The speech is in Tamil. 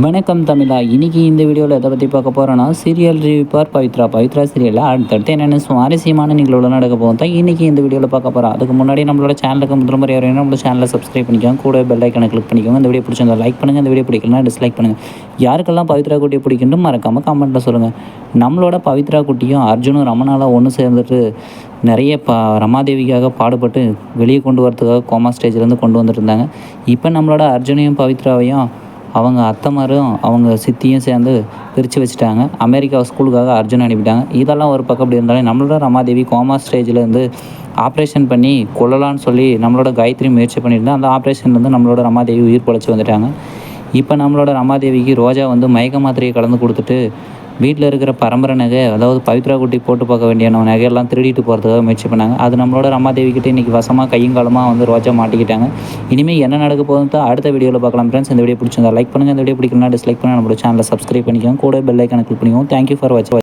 வணக்கம் தமிழா. இன்னைக்கு இந்த வீடியோவில் எதை பற்றி பார்க்க போகிறோன்னா சீரியல் ரிவ்யூப்பார் பவித்ரா. பவித்ரா சீரியலில் அடுத்தடுத்து என்னென்ன சுவாரஸ்யமான நிகழ்வுல நடக்க போகும் தான் இன்றைக்கி இந்த வீடியோவில் பார்க்க போகிறோம் அதுக்கு முன்னாடி நம்மளோட சேனலுக்கு முதல் முறை வரையும் நம்மளோட சேனலை சப்ஸ்கிரைப் பண்ணிக்கோங்க. கூட பெல் ஐக்கனை கிளிக் பண்ணிக்கோங்க. இந்த வீடியோ பிடிச்சிருந்தா லைக் பண்ணுங்கள் இந்த வீடியோ பிடிக்கலனா டிஸ்லைக் பண்ணுங்கள் யாருக்கெல்லாம் பவித்ரா குட்டியை பிடிக்குன்னு மறக்காமல் கமெண்ட்டில் சொல்லுங்கள் நம்மளோட பவித்ரா குட்டியும் அர்ஜுனும் ரமணாலாம் ஒன்று சேர்ந்துட்டு நிறைய பா ரமாதேவிக்காக பாடுபட்டு வெளியே கொண்டு வரதுக்காக கோமா ஸ்டேஜ்லேருந்து கொண்டு வந்துட்டு இருந்தாங்க. இப்போ நம்மளோட அர்ஜுனையும் பவித்ராவையும் அவங்க அத்தைமாரும் அவங்க சித்தியும் சேர்ந்து பிரித்து வச்சுட்டாங்க. அமெரிக்கா ஸ்கூலுக்காக அர்ஜுன் அனுப்பிட்டாங்க. இதெல்லாம் ஒரு பக்கம் அப்படி இருந்தாலும் நம்மளோட ரமாதேவி கோமா ஸ்டேஜ்லேருந்து ஆப்ரேஷன் பண்ணி கொல்லலான்னு சொல்லி நம்மளோட காயத்ரி முயற்சி பண்ணியிருந்தா அந்த ஆப்ரேஷன்லேருந்து நம்மளோட ரமாதேவி உயிர் பொழைச்சி வந்துட்டாங்க. இப்போ நம்மளோட ரமாதேவிக்கு ரோஜா வந்து மயக்க மாத்திரையை கலந்து கொடுத்துட்டு வீட்டில் இருக்கிற பரம்பரை நகை அதாவது பவித்ரா குட்டி போட்டு பார்க்க வேண்டிய நம்ம நகையெல்லாம் திருடிட்டு போகிறதுக்காக முயற்சி பண்ணாங்க. அது நம்மளோட ரமாதேவி கிட்டே இன்றைக்கி வசமாக கையும் காலமாக வந்து ரோஜா மாட்டிக்கிட்டாங்க. இனிமேல் என்ன நடக்க போகுதுன்னு தான் அடுத்த வீடியோவில் பார்க்கலாம் ஃப்ரெண்ட்ஸ் இந்த வீடியோ பிடிச்சிருந்தா லைக் பண்ணுங்கள் இந்த வீடியோ பிடிக்கலனா டிஸ்லைக் பண்ணி நம்மளோட சேனலை சப்ஸ்கிரைப் பண்ணிக்கோங்க. கூட பெல் ஐக்கான கிளிக் பண்ணிக்கோங்க. தேங்க்யூ ஃபார் வாட்சிங்